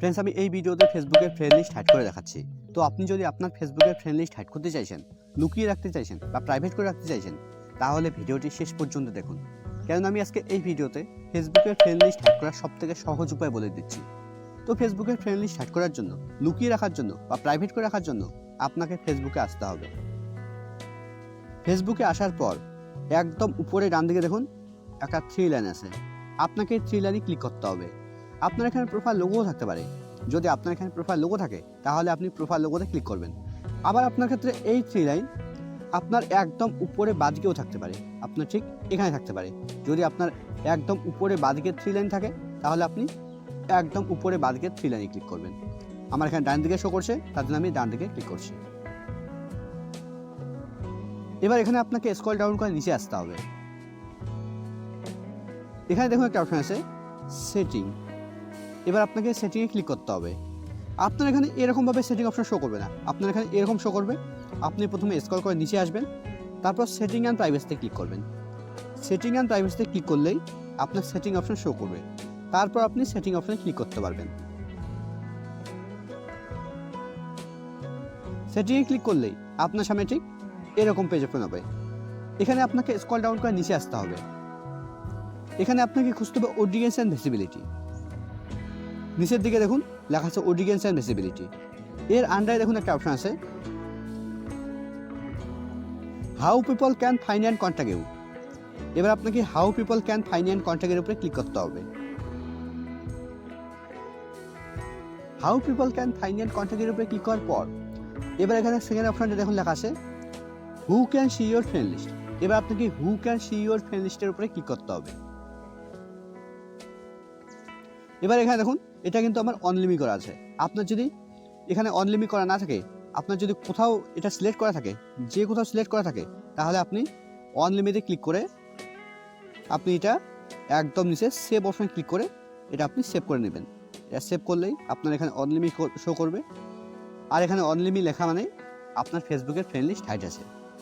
Friends আমি এই ভিডিওতে ফেসবুকের ফ্রেন্ড লিস্ট হাইড করে দেখাচ্ছি। তো আপনি যদি আপনার ফেসবুকের ফ্রেন্ড লিস্ট হাইড করতে চাইছেন, লুকিয়ে রাখতে চাইছেন বা প্রাইভেট করে রাখতে চাইছেন, তাহলে ভিডিওটি শেষ পর্যন্ত দেখুন। কারণ আমি আজকে এই ভিডিওতে ফেসবুকের ফ্রেন্ড লিস্ট হাইড করার সব থেকে সহজ উপায় বলে দিচ্ছি। তো ফেসবুকের ফ্রেন্ড লিস্ট হাইড করার জন্য, লুকিয়ে রাখার জন্য বা প্রাইভেট করে রাখার জন্য আপনাকে ফেসবুকে আসতে হবে। ফেসবুকে আসার পর একদম উপরে ডান দিকে দেখুন, একটা থ্রি লাইন আছে। আপনাকে থ্রি লাইনে ক্লিক করতে হবে। আপনার এখানে প্রোফাইল লোগোও থাকতে পারে। যদি আপনার এখানে প্রোফাইল লোগো থাকে, তাহলে আপনি প্রোফাইল লোগোতে ক্লিক করবেন। আবার আপনার ক্ষেত্রে এই থ্রি লাইন আপনার একদম উপরে বাদিকেও থাকতে পারে। আপনার ঠিক এখানে থাকতে পারে। যদি আপনার একদম উপরে বাদিকে থ্রি লাইন থাকে, তাহলে আপনি একদম উপরে বাদিকে থ্রি লাইনে ক্লিক করবেন। আমার এখানে ডান দিকে শো করছে, তার জন্য আমি ডান দিকে ক্লিক করছি। এবার এখানে আপনাকে স্কল ডাউন করে নিচে আসতে হবে। এখানে দেখুন একটা অপশন আছে সেটিং এবার আপনাকে সেটিংয়ে ক্লিক করতে হবে। আপনার এখানে এরকমভাবে সেটিং অপশন শো করবে না। আপনার এখানে এরকম শো করবে। আপনি প্রথমে স্কল করে নিচে আসবেন। তারপর সেটিং অ্যান্ড প্রাইভেসিতে ক্লিক করবেন। সেটিং অ্যান্ড প্রাইভেসিতে ক্লিক করলেই আপনার সেটিং অপশন শো করবে। তারপর আপনি সেটিং অপশনে ক্লিক করতে পারবেন। সেটিংয়ে ক্লিক করলেই আপনার সামনে ঠিক এরকম পেজ ওপেন হবে। এখানে আপনাকে স্কল ডাউন করে নিচে আসতে হবে। এখানে আপনাকে খুঁজতে হবে অডিয়েন্স অ্যান্ড ভিসিবিলিটি নিচের দিকে দেখুন, লেখা আছে অডিয়েন্স অ্যান্ড ভিসিবিলিটি এর আন্ডারে দেখুন একটা অপশন আছে। How people can find and contact you এবার আপনাকে how people can find and কন্ট্যাক্টের উপরে ক্লিক করতে হবে। How people can find and কন্ট্যাক্টের উপরে ক্লিক করার পর, এবার এখানে সেকেন্ড অপশনটা দেখুন লেখা আছে। Who can see your friend list এবার আপনাকে who can see your friend লিস্টের উপরে ক্লিক করতে হবে। এবার এখানে দেখুন, এটা কিন্তু আমার অনলিমি করা আছে। আপনার যদি এখানে অনলিমি করা না থাকে, আপনার যদি কোথাও এটা সিলেক্ট করা থাকে, যে কোথাও সিলেক্ট করা থাকে, তাহলে আপনি অনলিমিটে ক্লিক করে আপনি এটা একদম নিচে সেভ অপশন ক্লিক করে এটা আপনি সেভ করে নেবেন। এটা সেভ করলেই আপনার এখানে অনলিমি শো করবে। আর এখানে অনলিমি লেখা মানে আপনার ফেসবুকের ফ্রেন্ড লিস্ট হাইট আছে।